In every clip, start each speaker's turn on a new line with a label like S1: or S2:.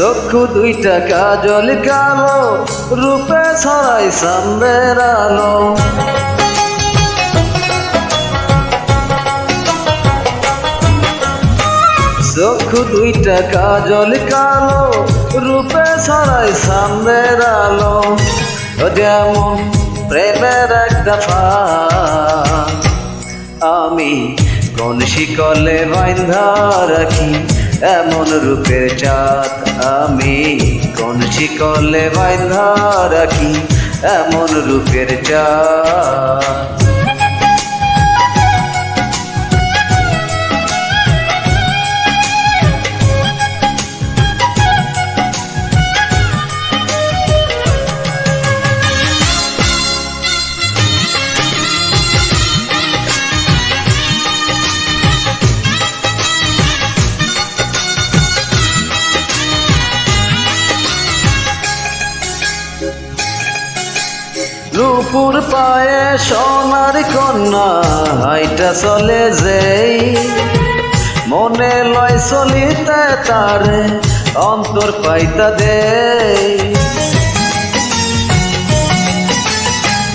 S1: চক্ষু দুইটা কাজল কালো, রূপে ছড়াই সামনের আলো। চক্ষু দুইটা কাজল কালো, রূপে ছড়াই সামনের আলো। যেমন প্রেমের একটা ফাঁক আমি কোন শিকলে বাইন্ধা রাখি এমন রূপের চাঁদ আমি। কোন শিকলে বাইন্ধা রাখি? এমন রূপের চাঁদ রূপুর পায়ে সোনার কন্যা, হাইটা চলে যেই। মনে লয় চলিতে তারে, অন্তর পাইতা দে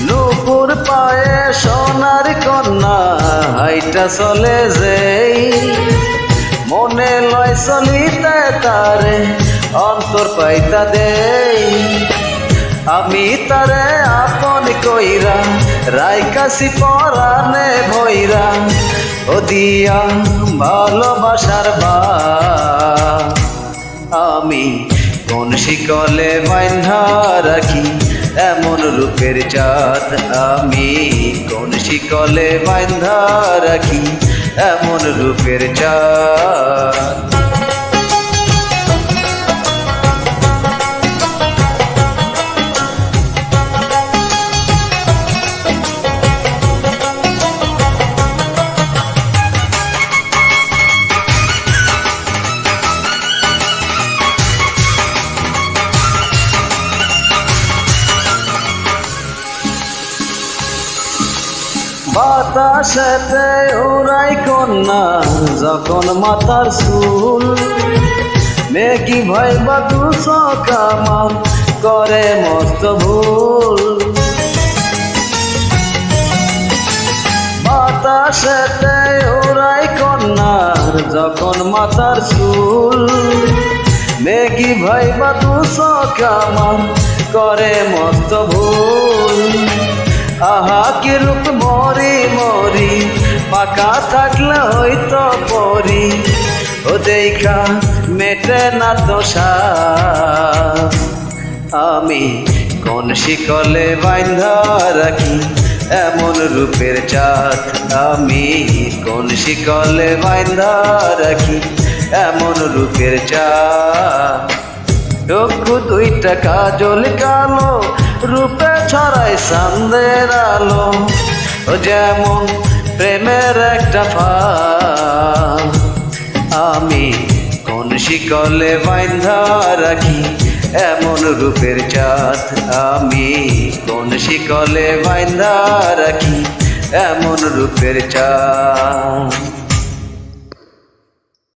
S1: রূপুর পায়ে সোনার কন্যা, হাইটা চলে যেই। মনে লয় চলিতে তারে, অন্তর পাইতা দেই। আমি তারে আপন কইরা রাইকাশি পরানে ভৈরা ও দিয়া ভালোবাসার বা আমি কোন শিকলে বাইন্ধা রাখি, এমন রূপের চাঁদ। আমি কোন শিকলে বাইন্ধা রাখি, এমন রূপের চাঁদ। বাতাসেতে উড়াই কন্যা, যখন মাতার চুল। মেকি ভাই বা দু কামাল করে মস্ত ভুল। বাতাসেতে উড়াই কন্যার যখন মাতার চুল। মেকি ভাই বা দু কামাল করে মস্ত ভুল। আহা, কি রূপ মরি মরি। পাকা থাকলে হয়তো পরি। ও দেখা, মেটে না সাপ। আমি কোন শিকলে বাইন্ধা রাখি, এমন রূপের চাঁদ আমি কোন শিকলে বাইন্ধা রাখি, এমন রূপের চাঁদ চক্ষু দুইটা কাজল কালো, রূপে ছড়াই সান্দের আলো। ও যেমন প্রেমের একটা ফাঁক আমি কোন শিকলে বাইন্ধা রাখি, এমন রূপের চাঁদ। আমি কোন শিকলে বাইন্ধা রাখি, এমন রূপের চাঁদ।